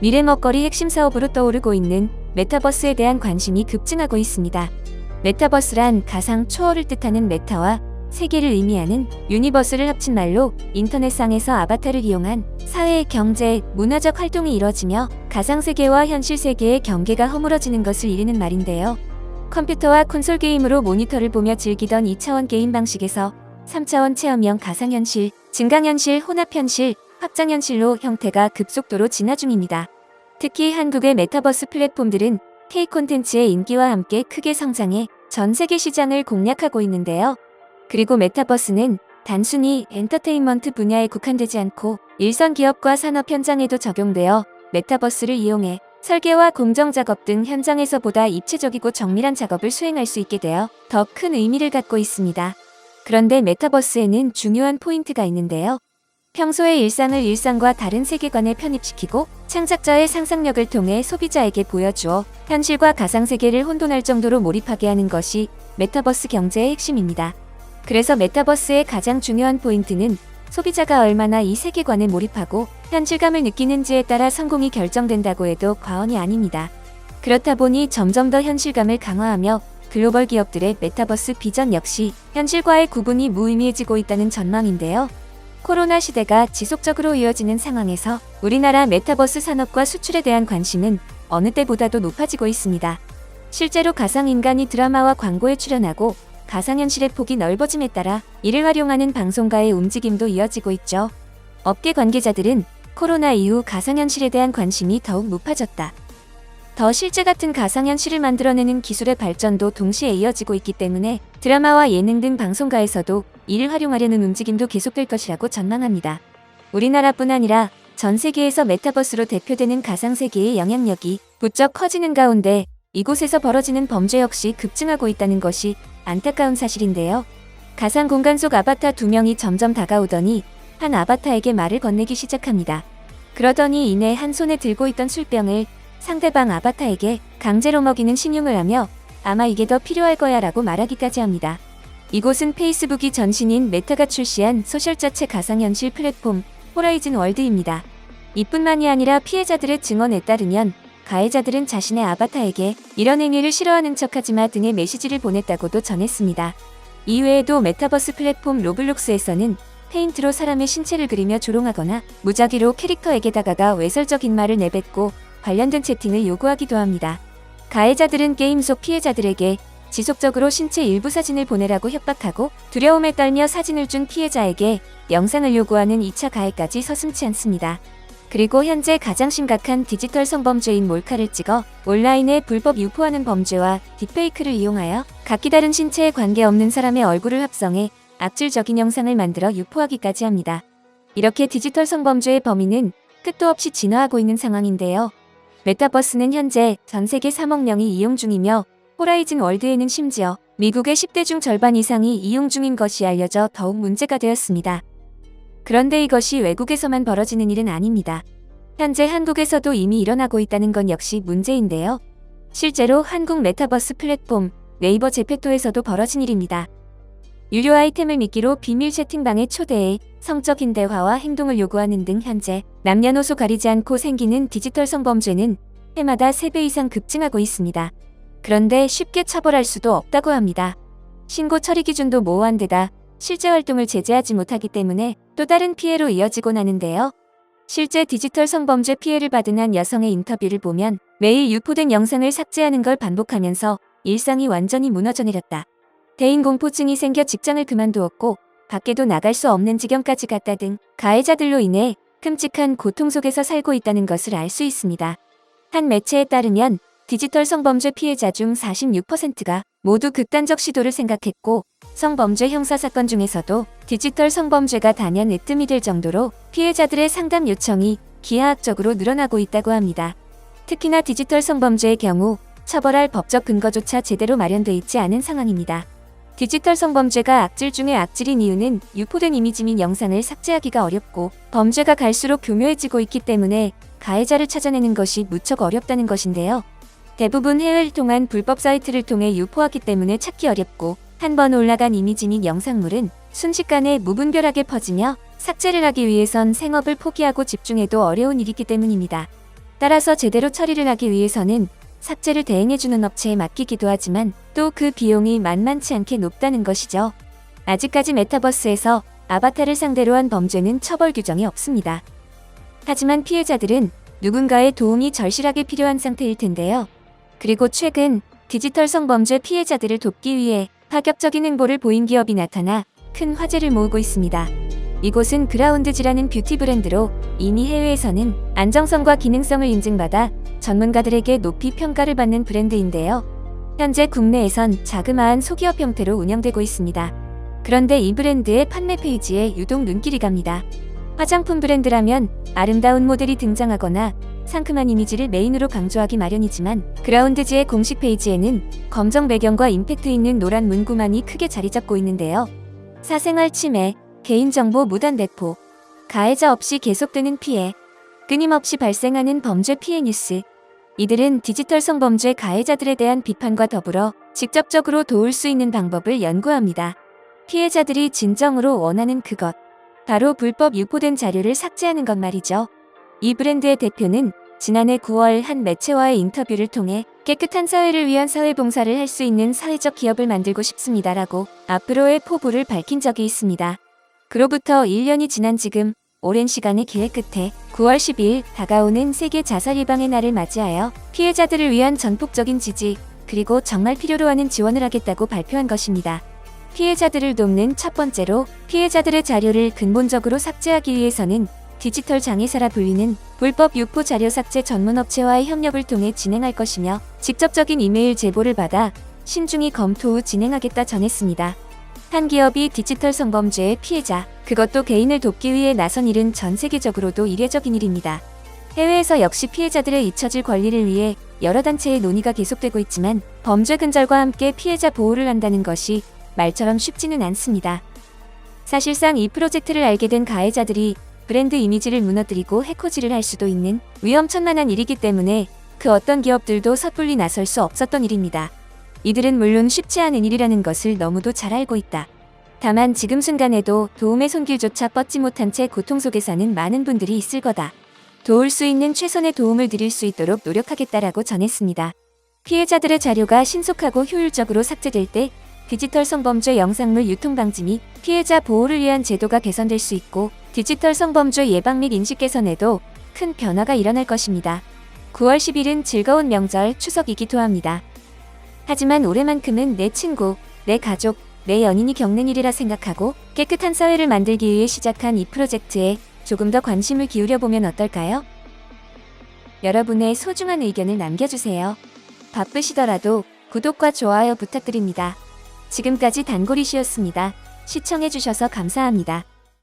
미래 먹거리 핵심 사업으로 떠오르고 있는 메타버스에 대한 관심이 급증하고 있습니다. 메타버스란 가상 초월을 뜻하는 메타와 세계를 의미하는 유니버스를 합친 말로 인터넷상에서 아바타를 이용한 사회, 경제, 문화적 활동이 이뤄지며 가상세계와 현실 세계의 경계가 허물어지는 것을 이르는 말인데요. 컴퓨터와 콘솔 게임으로 모니터를 보며 즐기던 2차원 게임 방식에서 3차원 체험형 가상현실, 증강현실, 혼합현실, 확장현실로 형태가 급속도로 진화 중입니다. 특히 한국의 메타버스 플랫폼들은 K 콘텐츠의 인기와 함께 크게 성장해 전 세계 시장을 공략하고 있는데요. 그리고 메타버스는 단순히 엔터테인먼트 분야에 국한되지 않고 일선 기업과 산업 현장에도 적용되어 메타버스를 이용해 설계와 공정 작업 등 현장에서 보다 입체적이고 정밀한 작업을 수행할 수 있게 되어 더 큰 의미를 갖고 있습니다. 그런데 메타버스에는 중요한 포인트가 있는데요. 평소의 일상을 일상과 다른 세계관에 편입시키고 창작자의 상상력을 통해 소비자에게 보여주어 현실과 가상세계를 혼돈할 정도로 몰입하게 하는 것이 메타버스 경제의 핵심입니다. 그래서 메타버스의 가장 중요한 포인트는 소비자가 얼마나 이 세계관에 몰입하고 현실감을 느끼는지에 따라 성공이 결정된다고 해도 과언이 아닙니다. 그렇다 보니 점점 더 현실감을 강화하며 글로벌 기업들의 메타버스 비전 역시 현실과의 구분이 무의미해지고 있다는 전망인데요. 코로나 시대가 지속적으로 이어지는 상황에서 우리나라 메타버스 산업과 수출에 대한 관심은 어느 때보다도 높아지고 있습니다. 실제로 가상인간이 드라마와 광고에 출연하고 가상현실의 폭이 넓어짐에 따라 이를 활용하는 방송가의 움직임도 이어지고 있죠. 업계 관계자들은 코로나 이후 가상현실에 대한 관심이 더욱 높아졌다. 더 실제 같은 가상현실을 만들어내는 기술의 발전도 동시에 이어지고 있기 때문에 드라마와 예능 등 방송가에서도 이를 활용하려는 움직임도 계속될 것이라고 전망합니다. 우리나라뿐 아니라 전 세계에서 메타버스로 대표되는 가상세계의 영향력이 부쩍 커지는 가운데 이곳에서 벌어지는 범죄 역시 급증하고 있다는 것이 안타까운 사실인데요. 가상 공간 속 아바타 두 명이 점점 다가오더니 한 아바타에게 말을 건네기 시작합니다. 그러더니 이내 한 손에 들고 있던 술병을 상대방 아바타에게 강제로 먹이는 신용을 하며 아마 이게 더 필요할 거야 라고 말하기까지 합니다. 이곳은 페이스북이 전신인 메타가 출시한 소셜 자체 가상현실 플랫폼 호라이즌 월드입니다. 이뿐만이 아니라 피해자들의 증언에 따르면 가해자들은 자신의 아바타에게 이런 행위를 싫어하는 척하지 마 등의 메시지를 보냈다고도 전했습니다. 이외에도 메타버스 플랫폼 로블록스에서는 페인트로 사람의 신체를 그리며 조롱하거나 무작위로 캐릭터에게 다가가 외설적인 말을 내뱉고 관련된 채팅을 요구하기도 합니다. 가해자들은 게임 속 피해자들에게 지속적으로 신체 일부 사진을 보내라고 협박하고 두려움에 떨며 사진을 준 피해자에게 영상을 요구하는 2차 가해까지 서슴치 않습니다. 그리고 현재 가장 심각한 디지털 성범죄인 몰카를 찍어 온라인에 불법 유포하는 범죄와 딥페이크를 이용하여 각기 다른 신체에 관계없는 사람의 얼굴을 합성해 악질적인 영상을 만들어 유포하기까지 합니다. 이렇게 디지털 성범죄의 범위는 끝도 없이 진화하고 있는 상황인데요. 메타버스는 현재 전 세계 3억 명이 이용 중이며 호라이즌 월드에는 심지어 미국의 10대 중 절반 이상이 이용 중인 것이 알려져 더욱 문제가 되었습니다. 그런데 이것이 외국에서만 벌어지는 일은 아닙니다. 현재 한국에서도 이미 일어나고 있다는 건 역시 문제인데요. 실제로 한국 메타버스 플랫폼 네이버 제페토에서도 벌어진 일입니다. 유료 아이템을 미끼로 비밀 채팅방에 초대해 성적인 대화와 행동을 요구하는 등 현재 남녀노소 가리지 않고 생기는 디지털 성범죄는 해마다 3배 이상 급증하고 있습니다. 그런데 쉽게 처벌할 수도 없다고 합니다. 신고 처리 기준도 모호한 데다 실제 활동을 제재하지 못하기 때문에 또 다른 피해로 이어지곤 하는데요. 실제 디지털 성범죄 피해를 받은 한 여성의 인터뷰를 보면 매일 유포된 영상을 삭제하는 걸 반복하면서 일상이 완전히 무너져 내렸다. 대인 공포증이 생겨 직장을 그만두었고 밖에도 나갈 수 없는 지경까지 갔다 등 가해자들로 인해 끔찍한 고통 속에서 살고 있다는 것을 알 수 있습니다. 한 매체에 따르면 디지털 성범죄 피해자 중 46%가 모두 극단적 시도를 생각했고 성범죄 형사 사건 중에서도 디지털 성범죄가 단연 으뜸이 될 정도로 피해자들의 상담 요청이 기하학적으로 늘어나고 있다고 합니다. 특히나 디지털 성범죄의 경우 처벌할 법적 근거조차 제대로 마련돼 있지 않은 상황입니다. 디지털 성범죄가 악질 중의 악질인 이유는 유포된 이미지 및 영상을 삭제하기가 어렵고 범죄가 갈수록 교묘해지고 있기 때문에 가해자를 찾아내는 것이 무척 어렵다는 것인데요. 대부분 해외를 통한 불법 사이트를 통해 유포하기 때문에 찾기 어렵고 한 번 올라간 이미지 및 영상물은 순식간에 무분별하게 퍼지며 삭제를 하기 위해선 생업을 포기하고 집중해도 어려운 일이기 때문입니다. 따라서 제대로 처리를 하기 위해서는 삭제를 대행해주는 업체에 맡기기도 하지만 또 그 비용이 만만치 않게 높다는 것이죠. 아직까지 메타버스에서 아바타를 상대로 한 범죄는 처벌 규정이 없습니다. 하지만 피해자들은 누군가의 도움이 절실하게 필요한 상태일 텐데요. 그리고 최근 디지털 성범죄 피해자들을 돕기 위해 파격적인 행보를 보인 기업이 나타나 큰 화제를 모으고 있습니다. 이곳은 그라운드지라는 뷰티 브랜드로 이미 해외에서는 안정성과 기능성을 인증받아 전문가들에게 높이 평가를 받는 브랜드인데요. 현재 국내에선 자그마한 소기업 형태로 운영되고 있습니다. 그런데 이 브랜드의 판매 페이지에 유독 눈길이 갑니다. 화장품 브랜드라면 아름다운 모델이 등장하거나 상큼한 이미지를 메인으로 강조하기 마련이지만 그라운드지의 공식 페이지에는 검정 배경과 임팩트 있는 노란 문구만이 크게 자리 잡고 있는데요. 사생활 침해, 개인정보 무단 배포, 가해자 없이 계속되는 피해, 끊임없이 발생하는 범죄 피해 뉴스. 이들은 디지털 성범죄 가해자들에 대한 비판과 더불어 직접적으로 도울 수 있는 방법을 연구합니다. 피해자들이 진정으로 원하는 그것. 바로 불법 유포된 자료를 삭제하는 것 말이죠. 이 브랜드의 대표는 지난해 9월 한 매체와의 인터뷰를 통해 깨끗한 사회를 위한 사회봉사를 할 수 있는 사회적 기업을 만들고 싶습니다라고 앞으로의 포부를 밝힌 적이 있습니다. 그로부터 1년이 지난 지금 오랜 시간의 기획 끝에 9월 10일 다가오는 세계 자살 예방의 날을 맞이하여 피해자들을 위한 전폭적인 지지 그리고 정말 필요로 하는 지원을 하겠다고 발표한 것입니다. 피해자들을 돕는 첫 번째로 피해자들의 자료를 근본적으로 삭제하기 위해서는 디지털 장애사라 불리는 불법 유포 자료 삭제 전문 업체와의 협력을 통해 진행할 것이며 직접적인 이메일 제보를 받아 신중히 검토 후 진행하겠다 전했습니다. 한 기업이 디지털 성범죄의 피해자, 그것도 개인을 돕기 위해 나선 일은 전 세계적으로도 이례적인 일입니다. 해외에서 역시 피해자들의 잊혀질 권리를 위해 여러 단체의 논의가 계속되고 있지만 범죄 근절과 함께 피해자 보호를 한다는 것이 말처럼 쉽지는 않습니다. 사실상 이 프로젝트를 알게 된 가해자들이 브랜드 이미지를 무너뜨리고 해코지를 할 수도 있는 위험천만한 일이기 때문에 그 어떤 기업들도 섣불리 나설 수 없었던 일입니다. 이들은 물론 쉽지 않은 일이라는 것을 너무도 잘 알고 있다. 다만 지금 순간에도 도움의 손길조차 뻗지 못한 채 고통 속에 사는 많은 분들이 있을 거다. 도울 수 있는 최선의 도움을 드릴 수 있도록 노력하겠다라고 전했습니다. 피해자들의 자료가 신속하고 효율적으로 삭제될 때 디지털 성범죄 영상물 유통 방지 및 피해자 보호를 위한 제도가 개선될 수 있고 디지털 성범죄 예방 및 인식 개선에도 큰 변화가 일어날 것입니다. 9월 10일은 즐거운 명절 추석이기도 합니다. 하지만 올해만큼은 내 친구, 내 가족, 내 연인이 겪는 일이라 생각하고 깨끗한 사회를 만들기 위해 시작한 이 프로젝트에 조금 더 관심을 기울여 보면 어떨까요? 여러분의 소중한 의견을 남겨주세요. 바쁘시더라도 구독과 좋아요 부탁드립니다. 지금까지 단골이시였습니다. 시청해주셔서 감사합니다.